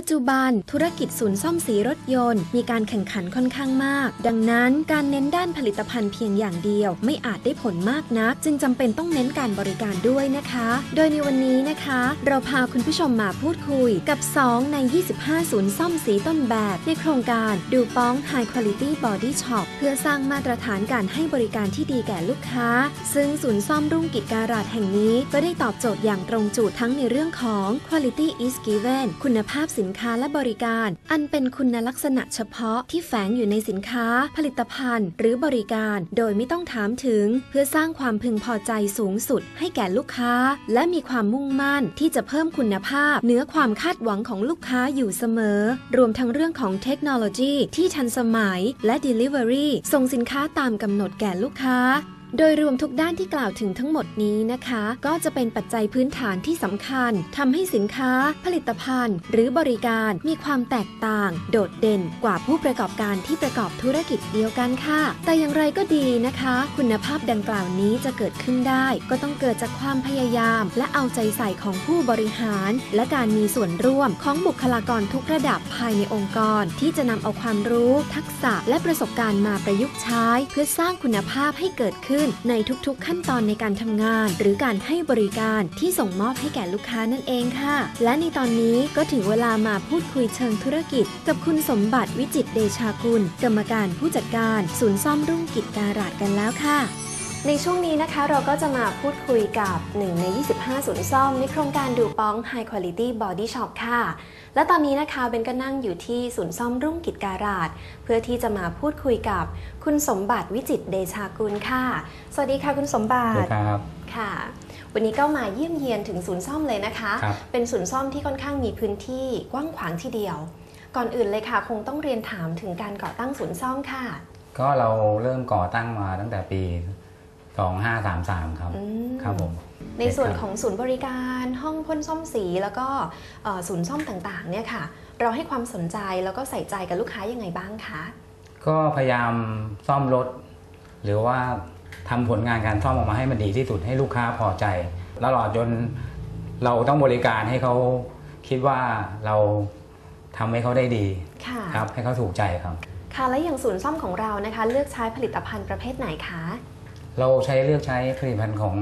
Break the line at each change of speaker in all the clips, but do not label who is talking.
ปัจจุบันธุรกิจศูนย์ซ่อมสีรถยนต์ มีการแข่งขันค่อนข้างมาก ดังนั้นการเน้นด้านผลิตภัณฑ์เพียงอย่างเดียว ไม่อาจได้ผลมากนัก จึงจำเป็นต้องเน้นการบริการด้วยนะคะ โดยในวันนี้นะคะ เราพาคุณผู้ชมมาพูดคุยกับ 2 ใน 25 ศูนย์ซ่อมสีต้นแบบ ในโครงการดูป้อง High Quality Body Shop เพื่อสร้างมาตรฐานการให้บริการที่ดีแก่ลูกค้า ซึ่งศูนย์ซ่อมรุ่งกิจการาดแห่งนี้ ก็ได้ตอบโจทย์อย่างตรงจุดทั้งในเรื่องของ quality is given คุณภาพสินค้าและบริการ อันเป็นคุณลักษณะเฉพาะที่แฝงอยู่ในสินค้า ผลิตภัณฑ์ หรือบริการ โดยไม่ต้องถามถึง เพื่อสร้างความพึงพอใจสูงสุด ให้แก่ลูกค้า และมีความมุ่งมั่นที่จะเพิ่มคุณภาพเหนือความคาดหวังของลูกค้าอยู่เสมอ รวมทั้งเรื่องของเทคโนโลยีที่ทันสมัย และ Delivery ส่งสินค้าตามกำหนดแก่ลูกค้า โดยรวมทุกด้านที่กล่าวถึงทั้งหมดนี้นะคะ ก็จะเป็นปัจจัยพื้นฐานที่สำคัญทำให้สินค้า ผลิตภัณฑ์ หรือบริการมีความแตกต่าง โดดเด่นกว่าผู้ประกอบการที่ประกอบธุรกิจเดียวกันค่ะ แต่อย่างไรก็ดีนะคะ คุณภาพดังกล่าวนี้จะเกิดขึ้นได้ ก็ต้องเกิดจากความพยายาม และเอาใจใส่ของผู้บริหาร และการมีส่วนร่วมของบุคลากรทุกระดับภายในองค์กร ที่จะนำเอาความรู้ ทักษะ และประสบการณ์มาประยุกต์ใช้ เพื่อสร้างคุณภาพให้เกิดขึ้นในทุกๆขั้นตอนในการทำงาน หรือการให้บริการที่ส่งมอบให้แก่ลูกค้านั่นเองค่ะ และในตอนนี้ก็ถึงเวลามาพูดคุยเชิงธุรกิจ กับคุณสมบัติวิจิตเดชากุล กรรมการผู้จัดการ ศูนย์ซ่อมรุ่งกิจการาดกันแล้วค่ะ ในช่วงนี้นะคะเราก็จะมาพูดคุยกับ 1 ใน 25 ศูนย์ซ่อมในโครงการดูป้อง High Quality Body Shop ค่ะ และตอนนี้นะคะเบนก็นั่งอยู่ที่ศูนย์ซ่อมรุ่งกิจการาดเพื่อที่จะมาพูดคุยกับคุณสมบัติวิจิตรเดชากุลค่ะ สวัสดีค่ะคุณสมบั
สวัส
ติ
ดีครับ
ค่ะ วันนี้ก็มาเยี่ยมเยียนถึงศูนย์ซ่อมเลยนะคะ
ครับ
เป็นศูนย์ซ่อมที่ค่อนข้างมีพื้นที่กว้างขวางทีเดียว ก่อนอื่นเลยค่ะ คงต้องเรียนถามถึงการก่อตั้งศูนย์ซ่อมค่ะ
ก็เราเริ่มก่อตั้งมาตั้งแต่ปี 2533 ครับ
อืม
ครับผม
ในส่วนของศูนย์บริการห้องพ่นซ่อมสีแล้วก็เอ่อศูนย์ซ่อมต่างๆเนี่ยค่ะ เราให้ความสนใจแล้วก็ใส่ใจกับลูกค้ายังไงบ้างคะ
ก็พยายามซ่อมรถ หรือว่าทำผลงานการซ่อมออกมาให้มันดีที่สุดให้ลูกค้าพอใจตลอดจนเราต้องบริการให้เขาคิดว่าเราทำให้เขาได้ดี
ค่ะ
ครับ ให้เขาถูกใจครับ
ค่ะและอย่างศูนย์ซ่อมของเรานะคะ เลือกใช้ผลิตภัณฑ์ประเภทไหนคะ
เราใช้เลือกใช้ผลิตภัณฑ์ของ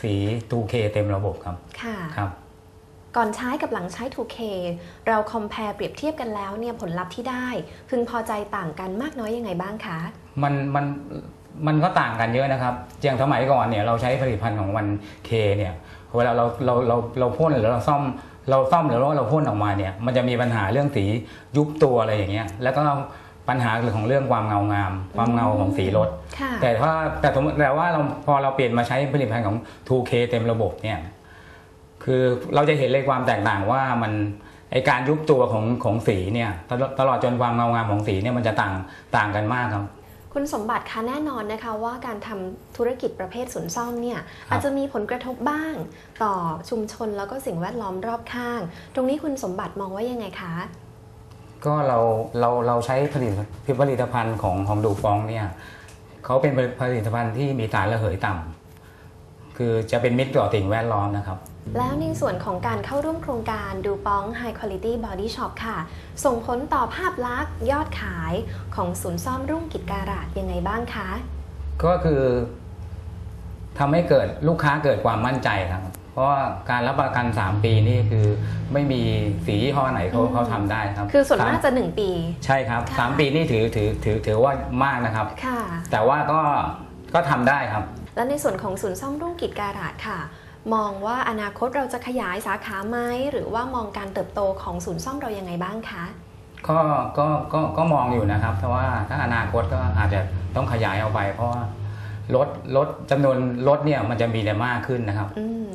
สี 2K เต็มระบบครับ
ค่ะ
ครับ
ก่อนใช้กับหลังใช้ 2K เราคอม p พ r e เปรียบเทียบกันแล้วเนี่ยผลลัพธ์ที่ได้พึงพอใจต่างกันมากน้อยยังไงบ้างคะ
มันมันมันก็ต่างกันเยอะนะครับ อย่างสมัยก่อนเนี่ยเราใช้ผลิตภัณฑ์ของวันเคเนี่ยเวลาเราเราเราเราพ่นหรือเราซ่อมเราซ่อมหรือว่าเราพ่นออกมาเนี่ยมันจะมีปัญหาเรื่องสียุบตัวอะไรอย่างเงี้ยแล้วก็ ปัญหาเรื่องของเรื่องความเงางาม ความเงาของสีรถ
ค่ะ
แต่ถ้าแต่สมมติแต่ว่าเราพอเราเปลี่ยนมาใช้ผลิตภัณฑ์ของ 2K เต็มระบบเนี่ยคือเราจะเห็นเลยความแตกต่างว่ามันไอการยุบตัวของของสีเนี่ยตลอดตลอดจนความเงางามของสีเนี่ยมันจะต่างต่างกันมากครับ
คุณสมบัติคะแน่นอนนะคะว่าการทำธุรกิจประเภทศูนย์ซ่อมเนี่ย
ครับ
อาจจะมีผลกระทบบ้าง ต่อชุมชนแล้วก็สิ่งแวดล้อมรอบข้าง ตรงนี้คุณสมบัติมองว่ายังไงคะ
ก็เราเราเราใช้ผลิตผลิตภัณฑ์ของของดูฟองเนี่ยเขาเป็นผลิตภัณฑ์ที่มีสารระเหยต่ำคือจะเป็นมิตรต่อสิ่งแวดล้อมนะครับ
แล้วในส่วนของการเข้าร่วมโครงการดูป้อง High Quality Body Shop ค่ะ ส่งผลต่อภาพลักษณ์ยอดขายของศูนย์ซ่อมรุ่งกิจการาดยังไงบ้างคะ
ก็คือทำให้เกิดลูกค้าเกิดความมั่นใจครับ เพราะว่าการรับประกัน 3 ปีนี่คือไม่มีสียี่ห้อไหนเขา
อืม
เขาทำได้ครับ
คือส่วนมาก
ส
จะ 1 ปี
ใช่ครับ
ค่ะ
สามปีนี่ถือถือถือถือว่ามากนะครับ
ค่ะ
แต่ว่าก็ก็ทำได้ครับ
และในส่วนของศูนย์ซ่อมรุ่งกิจการาดค่ะ มองว่าอนาคตเราจะขยายสาขาไหมหรือว่ามองการเติบโตของศูนย์ซ่อมเรายังไงบ้างคะ
ก็ก็ก็ก็มองอยู่นะครับแต่ว่าถ้าอนาคตก็อาจจะต้องขยายออกไป เพราะว่ารถรถจำนวนรถเนี่ยมันจะมีแต่มากขึ้นนะครับ
อืม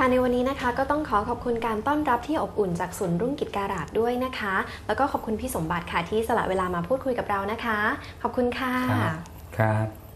ค่ะในวันนี้นะคะก็ต้องขอขอบคุณการต้อนรับที่อบอุ่นจากศูนย์รุ่งกิจการาดด้วยนะคะ แล้วก็ขอบคุณพี่สมบัติค่ะที่สละเวลามาพูดคุยกับเรานะคะ ขอบคุณค่ะ
ครับครับ